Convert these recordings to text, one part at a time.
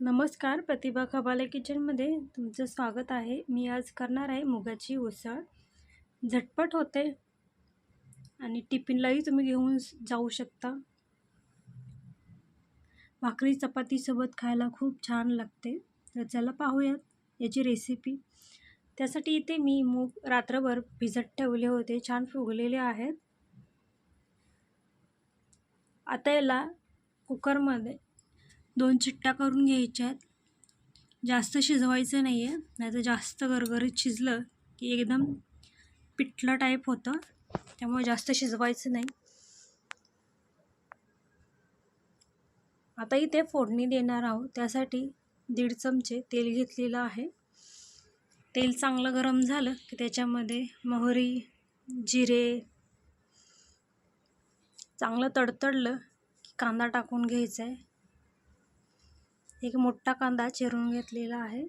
नमस्कार प्रतिभा खबाले किचनमध्ये तुमचं स्वागत आहे. मी आज करणार आहे मुगाची उसळ. झटपट होते आणि टिफिनलाही तुम्ही घेऊन जाऊ शकता. भाकरी चपातीसोबत खायला खूप छान लागते. तर चला पाहूयात याची रेसिपी त्यासाठी इथे मी मूग रात्रभर भिजत ठेवले होते. छान फुगलेले आहेत. आता याला कुकरमध्ये दोन चिट्ट्या करून घ्यायच्या आहेत जास्त शिजवायचं नाही आहे नाही तर जास्त गरगरीत शिजलं की एकदम पिठलं टाईप होतं. त्यामुळे जास्त शिजवायचं नाही. आता इथे फोडणी देणार आहोत. त्यासाठी दीड चमचे तेल घेतलेलं आहे. तेल चांगलं गरम झालं की त्याच्यामध्ये मोहरी जिरे चांगलं तडतडलं की कांदा टाकून घ्यायचा आहे एक मोठा कांदा चिरून घेतलेला आहे.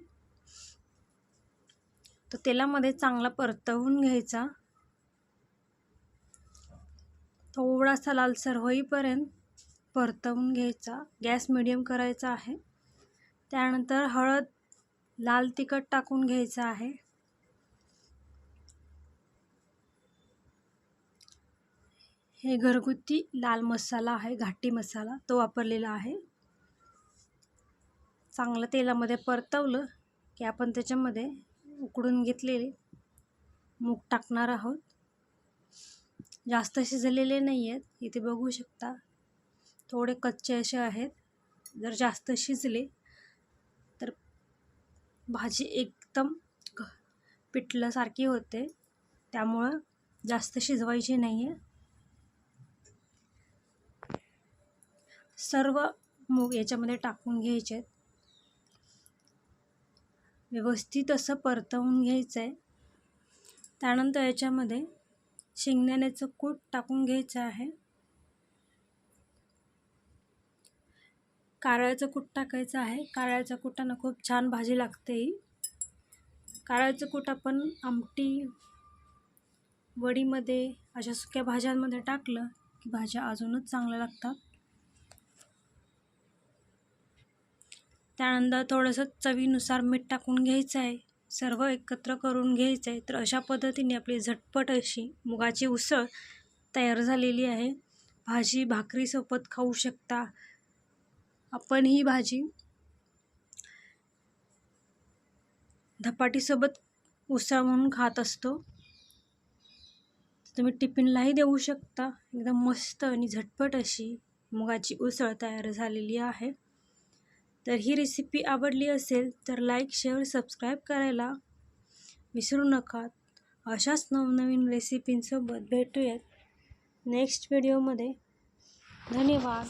तो तेलामध्ये चांगला परतवून घ्यायचा. थोडासा लालसर होईपर्यंत परतवून घ्यायचा. गॅस मिडियम करायचा आहे. त्यानंतर हळद लाल तिखट टाकून घ्यायचं आहे. हे घरगुती लाल मसाला आहे घाटी मसाला तो वापरलेला आहे. चांगलं तेलामध्ये परतवलं की आपण त्याच्यामध्ये उकडून घेतलेले मूग टाकणार आहोत. जास्त शिजलेले नाही आहेत. इथे बघू शकता थोडे कच्चे असे आहेत. जर जास्त शिजले तर भाजी एकदम पिठल्यासारखी होते. त्यामुळं जास्त शिजवायची नाही आहे सर्व मूग याच्यामध्ये टाकून घ्यायचे आहेत व्यवस्थित असं परतवून घ्यायचं आहे त्यानंतर याच्यामध्ये शेंगदाण्याचं कूट टाकून घ्यायचं आहे. कारळ्याचं कूट टाकायचं आहे. कारळ्याच्या कुटानं खूप छान भाजी लागते ही. कारळ्याचं कूट आपण आमटी वडीमध्ये अशा सुक्या भाज्यांमध्ये टाकलं की भाज्या अजूनच चांगल्या लागतात. त्यानंतर थोडंसं चवीनुसार मीठ टाकून घ्यायचं आहे. सर्व एकत्र करून घ्यायचं आहे तर अशा पद्धतीने आपली झटपट अशी मुगाची उसळ तयार झालेली आहे. भाजी भाकरीसोबत खाऊ शकता. आपण ही भाजी धपाटीसोबत उसळ म्हणून खात असतो. तुम्ही टिफिनलाही देऊ शकता. एकदम मस्त आणि झटपट अशी मुगाची उसळ तयार झालेली आहे. तर ही रेसिपी आवडली असेल तर लाईक शेअर सबस्क्राईब करायला विसरू नका. अशाच नवनवीन रेसिपींसोबत भेटूयात नेक्स्ट व्हिडिओमध्ये धन्यवाद.